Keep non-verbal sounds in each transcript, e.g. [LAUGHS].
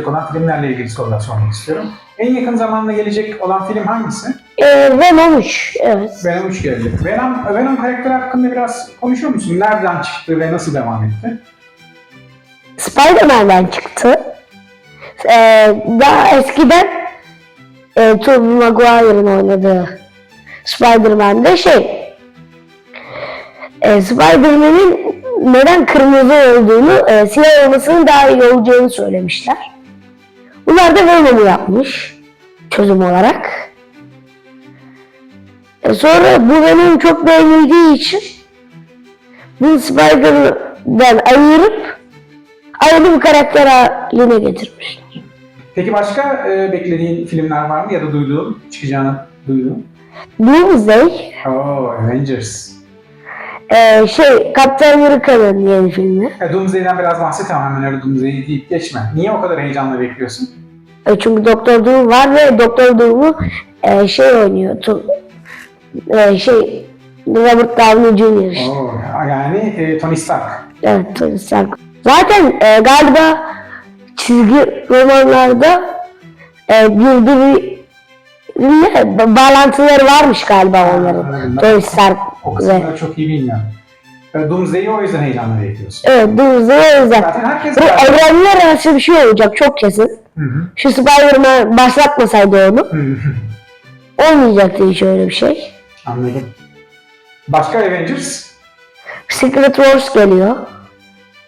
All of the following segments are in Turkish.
gelecek olan filmlerle ilgili sorular sormak istiyorum. En yakın zamanda gelecek olan film hangisi? Ee, Venom 3. Evet. Venom 3 gelecek. Venom, Venom karakteri hakkında biraz konuşuyor musun? Nereden çıktı ve nasıl devam etti? Spider-Man'den çıktı. Ee, daha eskiden e, Tobey Maguire'ın oynadığı Spider-Man'de şey e, Spider-Man'in neden kırmızı olduğunu, e, siyah olmasının daha iyi olacağını söylemişler. Bunlar da Venom'u yapmış çözüm olarak. E, sonra bu Venom çok beğenildiği için bu Spider-Man'den ayırıp ayrı bir karakter haline getirmişler. Peki başka e, beklediğin filmler var mı ya da duyduğun, çıkacağını duyduğun? Doomsday, Oo, Avengers. E, şey Kaptan Amerika'nın yeni filmi. E, Doomsday'den biraz bahset ama hemen öyle Doomsday'i deyip geçme. Niye o kadar heyecanla bekliyorsun? E, çünkü Doktor Doom var ve Doktor Doom'u e, şey oynuyor. Tu, e, şey Robert Downey Jr. işte. Oo, yani e, Tony Stark. Evet, Tony Stark. Zaten e, galiba çizgi romanlarda e, birbiriyle ba- bağlantıları varmış galiba onların. Tony Stark O kısımları çok iyi bilmiyorum. Doomsday'i o yüzden heyecanla bekliyorsun. Evet, Doomsday o yüzden. Zaten herkes Bu evrenler arası bir şey olacak çok kesin. Hı hı. Şu Spider-Man başlatmasaydı onu Hı hı. olmayacaktı hiç öyle bir şey. Anladım. Başka Avengers? Secret Wars geliyor.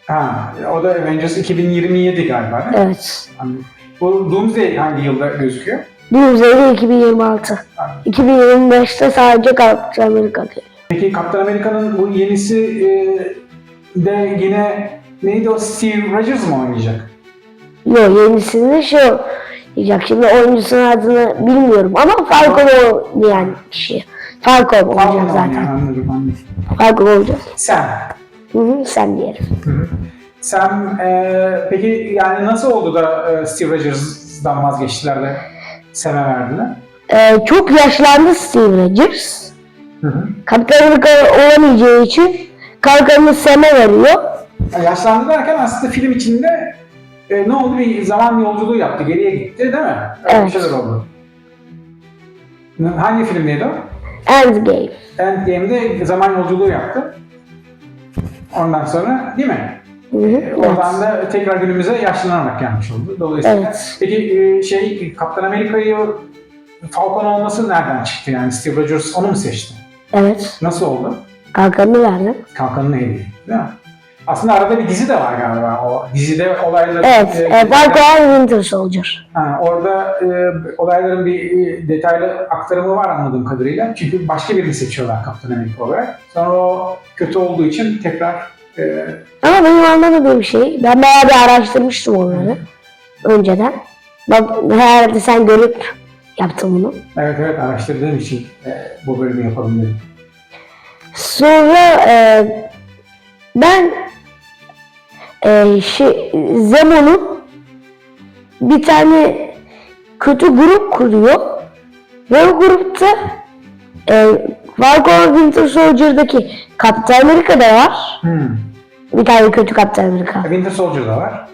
Ha, o da Avengers 2027 galiba değil mi? Evet. Anladım. Bu Doomsday hangi yılda gözüküyor? Doomsday 2026. Anladım. 2025'te sadece Captain America geliyor. Peki Kaptan Amerika'nın bu yenisi e, de yine neydi o Steve Rogers mı oynayacak? Yok yenisini şey diyecek. Şimdi oyuncusunun adını bilmiyorum ama Falcon oynayan kişi. Falcon olacak zaten. anladım anladım. Falcon olacak. Sam. Hı hı, sen diyelim. Hı hı. Sam e, peki yani nasıl oldu da e, Steve Rogers'dan vazgeçtiler de Sam'e verdiler? Ee, çok yaşlandı Steve Rogers. America olamayacağı için kalkanını Sam'e veriyor. Yani yaşlandı derken aslında film içinde e, ne oldu bir zaman yolculuğu yaptı, geriye gitti değil mi? Öyle Evet. bir şeyler oldu. Hangi filmdeydi o? Endgame. Endgame'de zaman yolculuğu yaptı. Ondan sonra değil mi? Hı hı, E, evet. Oradan da tekrar günümüze yaşlanarak gelmiş oldu. Dolayısıyla Evet. peki e, şey Kaptan Amerika'yı Falcon olması nereden çıktı yani Steve Rogers onu mu seçti? Evet. Nasıl oldu? Kalkanını verdi. Kalkanın hediye değil mi? Aslında arada bir dizi de var galiba. O dizide olayları... Evet. e, E, Falcon and Winter Soldier. Ha, orada e, olayların bir e, detaylı aktarımı var anladığım kadarıyla. Çünkü başka birini seçiyorlar Kaptan Amerika olarak. Sonra o kötü olduğu için tekrar e, Ama benim anlamadığım şey, ben bayağı bir araştırmıştım onları önceden. Bak herhalde sen görüp yaptın bunu. evet evet araştırdığım için e, bu bölümü yapalım dedim. Sonra e, ben e, şey, Zemo'nun bir tane kötü grup kuruyor ve o grupta e, Falcon Winter Soldier'daki Kaptan Amerika da var. Hmm. Bir tane kötü Kaptan Amerika. Winter Soldier da var.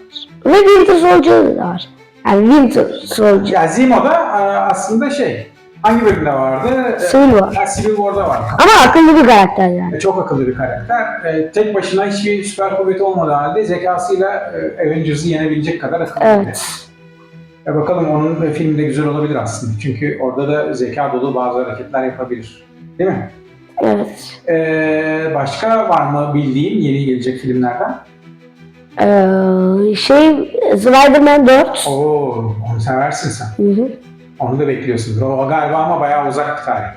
Ve Winter Soldier da var. Yani Winter Soldier. Ya Zemo da e, aslında şey, hangi bölümde vardı? E, Civil War. ha, Civil War'da var. Ama akıllı bir karakter yani. E, Çok akıllı bir karakter. E, tek başına hiçbir süper kuvveti olmadığı halde zekasıyla e, Avengers'ı yenebilecek kadar akıllı. Evet. E, bakalım onun e, filmi de güzel olabilir aslında. Çünkü orada da zeka dolu bazı hareketler yapabilir. Değil mi? Evet. E, başka var mı bildiğin yeni gelecek filmlerden? Ee, şey Spider-Man 4. Oo, onu seversin sen. Hı hı. Onu da bekliyorsundur. O galiba ama bayağı uzak bir tarih.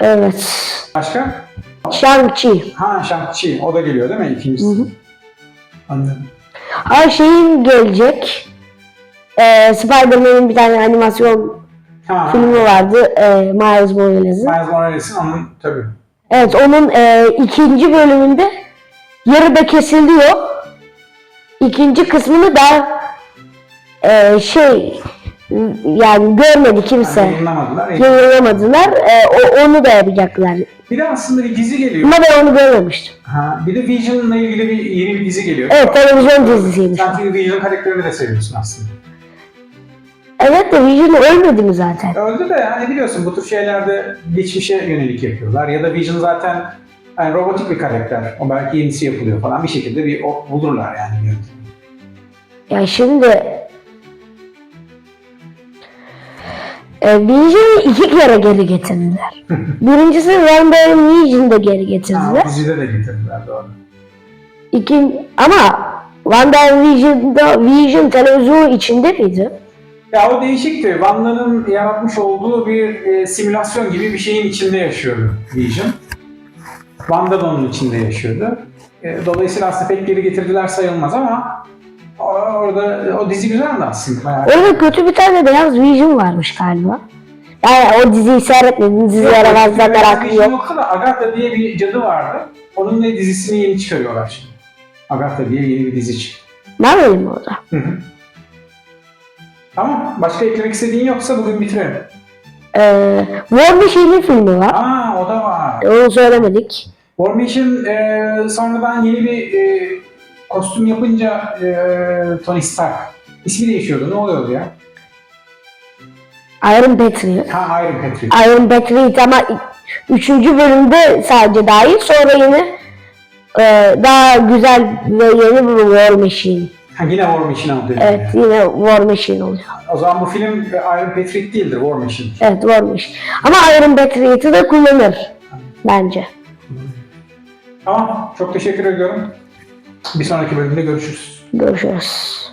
Evet. Başka? Shang-Chi. Ha Shang-Chi. O da geliyor değil mi ikincisi? Hı hı. Anladım. Her şeyin gelecek. Ee, Spider-Man'in bir tane animasyon Ha, filmi vardı. E, Miles Morales'in. Miles Morales'in onun tabii. Evet onun e, ikinci bölümünde yarıda kesiliyor. İkinci kısmını da e, şey yani görmedi kimse. Yayınlamadılar. Yayınlamadılar. E, o, onu da yapacaklar Bir de aslında bir dizi geliyor. Ama ben onu görmemiştim. Ha, bir de Vision'la ilgili bir yeni bir dizi geliyor. Evet televizyon dizisiymiş. Sen Vision karakterini de seviyorsun aslında. Evet de Vision ölmedi mi zaten? Öldü de hani biliyorsun bu tür şeylerde geçmişe yönelik yapıyorlar. Ya da Vision zaten yani robotik bir karakter. O belki yenisi yapılıyor falan. Bir şekilde bir o, bulurlar yani bir yöntemi. Ya şimdi e, Vision'ı iki kere geri getirdiler. [LAUGHS] Birincisi Randall Vision'da geri Ha, getirdiler. o dizide de getirdiler doğru. İkin, ama Randall Vision'da Vision televizyonu içinde miydi? Ya o değişikti. Wanda'nın yaratmış olduğu bir e, simülasyon gibi bir şeyin içinde yaşıyordu Vision. Wanda da onun içinde yaşıyordu. E, dolayısıyla aslında pek geri getirdiler sayılmaz ama orada o dizi güzeldi aslında. Bayağı. Orada kötü bir tane beyaz Vision varmış galiba. Yani o diziyi seyretmedim. Dizi yaramazlar merakım yok. yoksa da Agatha diye bir cadı vardı. Onun da dizisini yeni çıkarıyorlar şimdi. Agatha diye yeni bir dizi çıktı. Marvel mi o da? Hı hı. Tamam. Başka eklemek istediğin yoksa bugün bitirelim. Ee, War Machine'in filmi var. Aa o da var. Onu söylemedik. War Machine e, sonradan yeni bir e, kostüm yapınca e, Tony Stark ismi değişiyordu. Ne oluyordu ya? Iron Patriot. Ha Iron Patriot. Iron Patriot ama üçüncü bölümde sadece dahil. Sonra yine e, daha güzel ve yeni bir War Machine. Ha, yine War Machine adı. Evet yine War Machine oluyor. O zaman bu film Iron Patriot değildir, War Machine. Evet War Machine. Ama Iron Patriot'ı da kullanır. Bence. Tamam, çok teşekkür ediyorum. Bir sonraki bölümde görüşürüz. Görüşürüz.